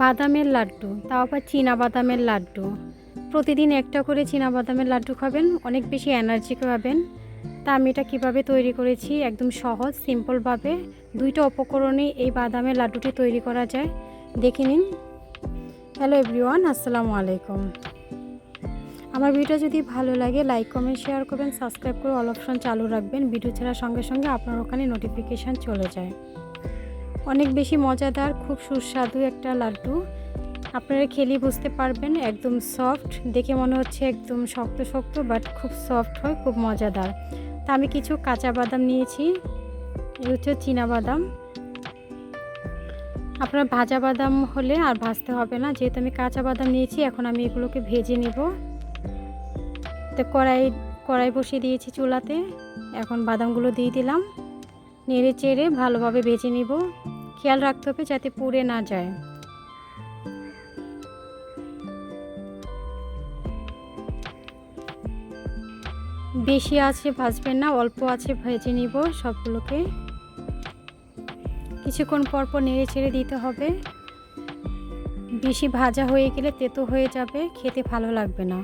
বাদামের লাড্ডু, তাও আবার চীনা বাদামের লাড্ডু। প্রতিদিন একটা করে চীনা বাদামের লাড্ডু খাবেন, অনেক বেশি এনার্জি পাবেন তা আমি এটা কীভাবে তৈরি করেছি? একদম সহজ সিম্পলভাবে দুইটা উপকরণে এই বাদামের লাড্ডুটি তৈরি করা যায়। দেখে নিন। হ্যালো এভরিওয়ান আসসালামু আলাইকুম। আমার ভিডিও যদি ভালো লাগে লাইক কমেন্ট শেয়ার করবেন সাবস্ক্রাইব করে অল অপশন চালু রাখবেন। ভিডিও ছাড়ার সঙ্গে সঙ্গে আপনার ওখানে নোটিফিকেশান চলে যায়। অনেক বেশি মজাদার, খুব সুস্বাদু একটা লাড্ডু। আপনারা খেলেই বুঝতে পারবেন, একদম সফট দেখে মনে হচ্ছে একদম শক্ত শক্ত বাট খুব সফট হয়, খুব মজাদার। তা আমি কিছু কাঁচা বাদাম নিয়েছি হচ্ছে চীনা বাদাম। আপনার ভাজা বাদাম হলে আর ভাজতে হবে না, যেহেতু আমি কাঁচা বাদাম নিয়েছি, এখন আমি এগুলোকে ভেজে নেব। তো কড়াই কড়াই বসিয়ে দিয়েছি চুলাতে, এখন বাদামগুলো দিয়ে দিলাম। নেড়ে চেড়ে ভালোভাবে ভেজে নিব। খেয়াল রাখতে হবে যাতে পুড়ে না যায়। বেশি আছে ভাজবেন না, অল্প আছে ভেজে নিব সবগুলোকে। কিছুক্ষণ পর পর নেড়ে ছেড়ে দিতে হবে। বেশি ভাজা হয়ে গেলে তেতো হয়ে যাবে, খেতে ভালো লাগবে না।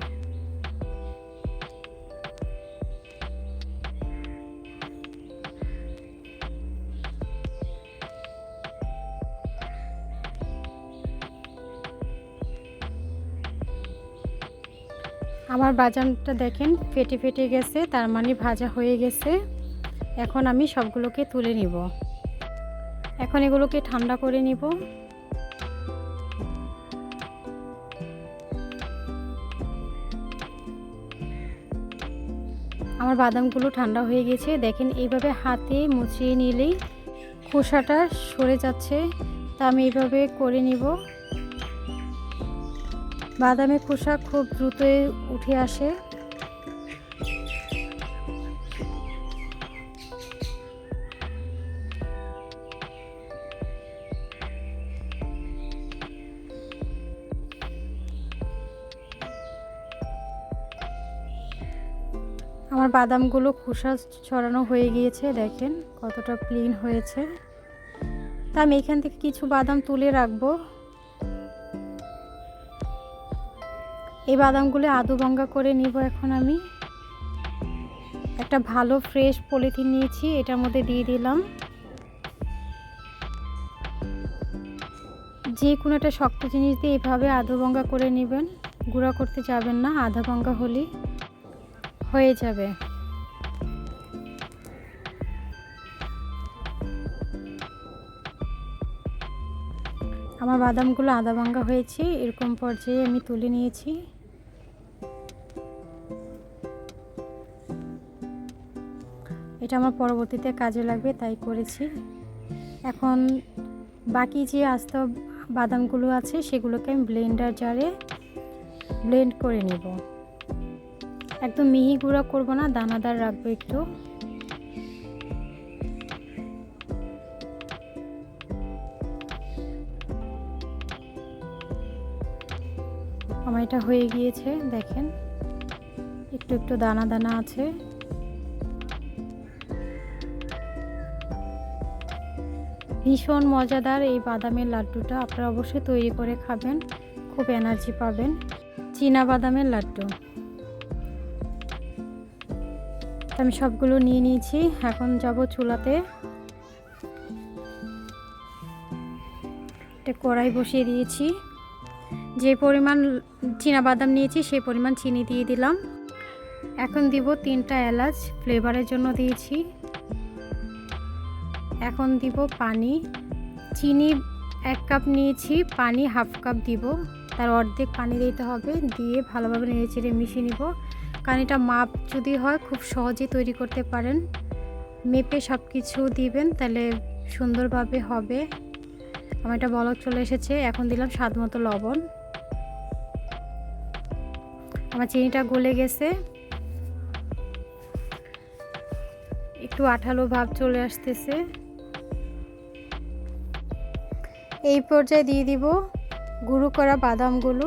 আমার বাজানটা দেখেন, ফেটে ফেটে গেছে, তার মানে ভাজা হয়ে গেছে। এখন আমি সবগুলোকে তুলে নিব। এখন এগুলোকে ঠান্ডা করে নিব। আমার বাদামগুলো ঠান্ডা হয়ে গেছে। দেখেন, এইভাবে হাতে মুছিয়ে নিলেই খোসাটা সরে যাচ্ছে। তা আমি এইভাবে করে নিব। বাদামের খোসা খুব দ্রুতই উঠে আসে। আমার বাদামগুলো খোসা ছড়ানো হয়ে গিয়েছে, দেখেন কতটা ক্লিন হয়েছে। তা আমি এখান থেকে কিছু বাদাম তুলে রাখব। এই বাদামগুলো আদু ভঙ্গা করে নিব এখন আমি। একটা ভালো ফ্রেশ পলিথিন নিয়েছি, এটার মধ্যে দিয়ে দিলাম। যে কোনো একটা শক্ত জিনিস দিয়ে এভাবে আধু ভঙ্গা করে নেবেন। গুঁড়া করতে যাবেন না, আধা ভঙ্গা হলেই হয়ে যাবে। আমার বাদামগুলো আদা ভাঙ্গা হয়েছে, এরকম পর্যায়ে আমি তুলে নিয়েছি। এটা আমার পরবর্তীতে কাজে লাগবে, তাই করেছি। এখন বাকি যে আস্ত বাদামগুলো আছে, সেগুলোকে আমি ব্লেন্ডার জারে ব্লেন্ড করে নেব। একদম মিহি গুঁড়া করব না, দানাদার রাখব একটু। এটা হয়ে গিয়েছে, দেখেন। একটু একটু দানা দানা আছে। ভীষণ মজাদার এই বাদামের লাড্ডুটা, আপনারা অবশ্যই তৈরি করে খাবেন, খুব এনার্জি পাবেন। চীনা বাদামের লাড্ডু। আমি সবগুলো নিয়ে নিয়েছি, এখন যাব চুলাতে। একটা কড়াই বসিয়ে দিয়েছি। যে পরিমাণ বাদাম নিয়েছি, সেই পরিমাণ চিনি দিয়ে দিলাম। এখন দিব তিনটা এলাচ, ফ্লেভারের জন্য দিয়েছি। এখন দিব পানি। চিনি এক কাপ নিয়েছি, পানি হাফ কাপ দিব। তার অর্ধেক পানি দিতে হবে, দিয়ে ভালোভাবে নেড়ে চেড়ে মিশিয়ে নিব। কারণ এটা মাপ যদি হয়, খুব সহজেই তৈরি করতে পারেন। মেপে সব কিছু দিবেন, তাহলে সুন্দরভাবে হবে। আমার এটা বলক চলে এসেছে, এখন দিলাম স্বাদ মতো লবণ। আমার চিনিটা গলে গেছে। একটু আঠালো ভাব চলে আসতেছে। এই পর্যায়ে দিয়ে দিব গুঁড়ো করা বাদামগুলো।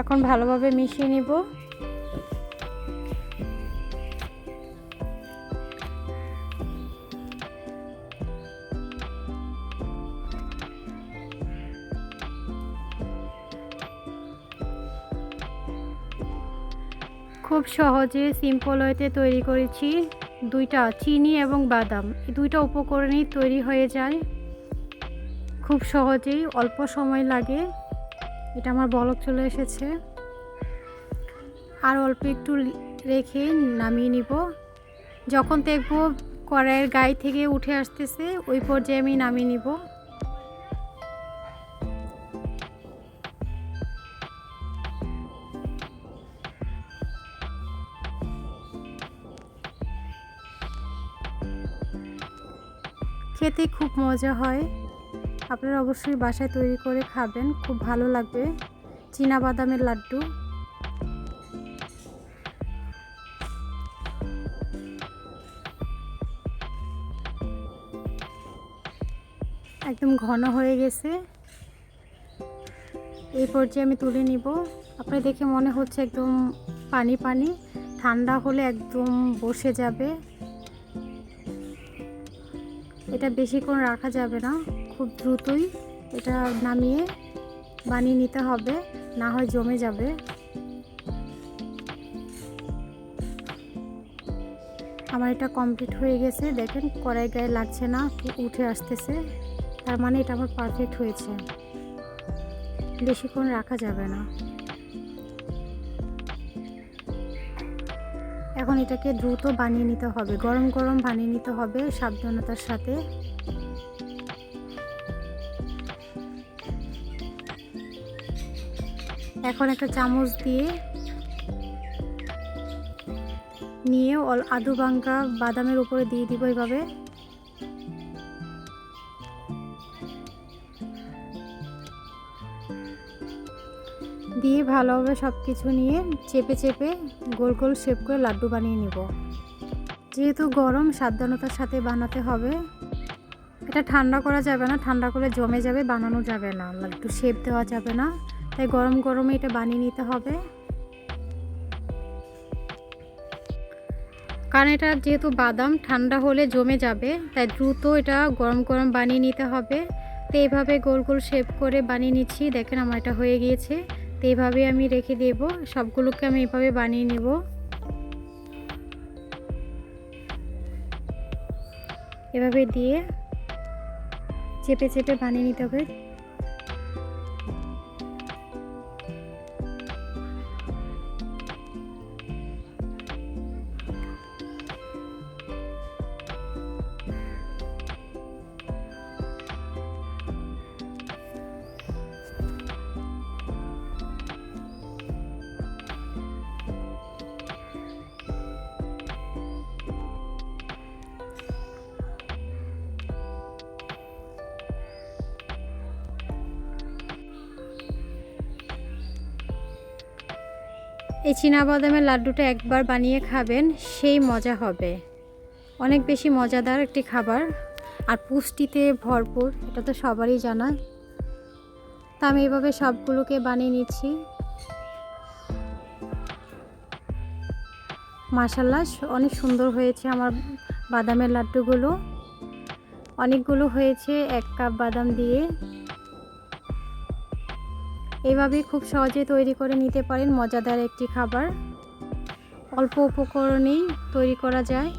এখন ভালোভাবে মিশিয়ে নিব। খুব সহজে সিম্পল ওয়েতে তৈরি করেছি দুইটা চিনি এবং বাদাম। এই দুইটা উপকরণেই তৈরি হয়ে যায়। খুব সহজেই অল্প সময় লাগে। এটা আমার বলক চলে এসেছে। আর অল্প একটু রেখে নামিয়ে নিব। যখন দেখব কড়াইয়ের গায়ে থেকে উঠে আসতেছে, ওই পর্যায়ে আমি নামিয়ে নিব। খেতে খুব মজা হয়। আপনারা অবশ্যই বাসায় তৈরি করে খাবেন, খুব ভালো লাগবে। চীনা বাদামের লাড্ডু। একদম ঘন হয়ে গেছে। এই পর্যায়ে আমি তুলে নিব। আপনার দেখে মনে হচ্ছে একদম পানি পানি, ঠান্ডা হলে একদম বসে যাবে। এটা বেশিক্ষণ রাখা যাবে না, খুব দ্রুতই এটা নামিয়ে বানিয়ে নিতে হবে, না হয় জমে যাবে। আমার এটা কমপ্লিট হয়ে গেছে, দেখেন কড়াই গায়ে লাগছে না উঠে আসতেছে, তার মানে এটা আমার পারফেক্ট হয়েছে। বেশিক্ষণ রাখা যাবে না। এখন এটাকে দ্রুত বানিয়ে নিতে হবে। গরম গরম বানিয়ে নিতে হবে সাবধানতার সাথে। এখন একটা চামচ দিয়ে নিয়ে আদু বাঙ্কা বাদামের উপরে দিয়ে দিব এইভাবে দিয়ে ভালোভাবে সব কিছু নিয়ে চেপে চেপে গোল গোল শেপ করে লাড্ডু বানিয়ে নিব। যেহেতু গরম, সাবধানতার সাথে বানাতে হবে। এটা ঠান্ডা করা যাবে না, ঠান্ডা করে জমে যাবে, বানানো যাবে না। লাড্ডু শেপ দেওয়া যাবে না। তাই গরম গরমে এটা বানিয়ে নিতে হবে। কারণ এটা যেহেতু বাদাম, ঠান্ডা হলে জমে যাবে, তাই দ্রুত এটা গরম গরম বানিয়ে নিতে হবে। তো এইভাবে গোল গোল শেপ করে বানিয়ে নিচ্ছি। দেখেন আমার এটা হয়ে গিয়েছে। তো এইভাবে আমি রেখে দেব। সবগুলোকে আমি এভাবে বানিয়ে নেব। এভাবে দিয়ে চেপে চেপে বানিয়ে নিতে হবে। এই বাদামের লাড্ডুটা একবার বানিয়ে খাবেন, সেই মজা হবে। অনেক বেশি মজাদার একটি খাবার, আর পুষ্টিতে ভরপুর, এটা তো সবারই জানা। তা আমি এভাবে সবগুলোকে বানিয়ে নিচ্ছি। মাসাল্লা অনেক সুন্দর হয়েছে আমার বাদামের লাড্ডুগুলো। অনেকগুলো হয়েছে, এক কাপ বাদাম দিয়ে। এভাবেই খুব সহজে তৈরি করে নিতে পারেন। মজাদার একটি খাবার। অল্প উপকরণেই তৈরি করা যায়।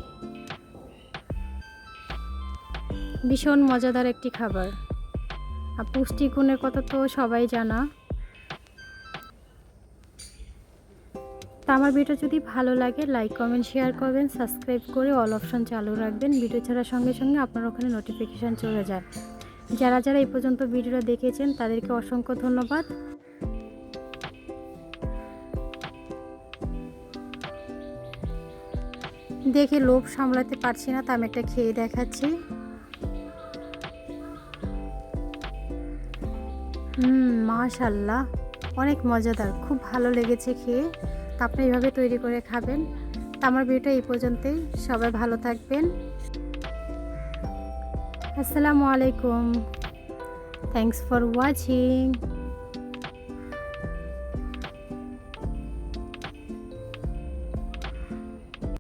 ভীষণ মজাদার একটি খাবার। আর পুষ্টিগুণের কথা তো সবাই জানা। তা আমার ভিডিও যদি ভালো লাগে লাইক কমেন্ট শেয়ার করবেন। সাবস্ক্রাইব করে অল অপশন চালু রাখবেন। ভিডিও ছাড়ার সঙ্গে সঙ্গে আপনার ওখানে নোটিফিকেশান চলে যায়। যারা যারা এই পর্যন্ত ভিডিওটা দেখেছেন, তাদেরকে অসংখ্য ধন্যবাদ। দেখে লোভ সামলাতে পারছি না, তা আমি একটা খেয়ে দেখাচ্ছি। হুম, মাশাল্লাহ, অনেক মজাদার, খুব ভালো লেগেছে খেয়ে। তা আপনি এইভাবে তৈরি করে খাবেন। তা আমার ভিডিওটা এই পর্যন্তই, সবাই ভালো থাকবেন। আসসালামু আলাইকুম থ্যাংকস ফর ওয়াচিং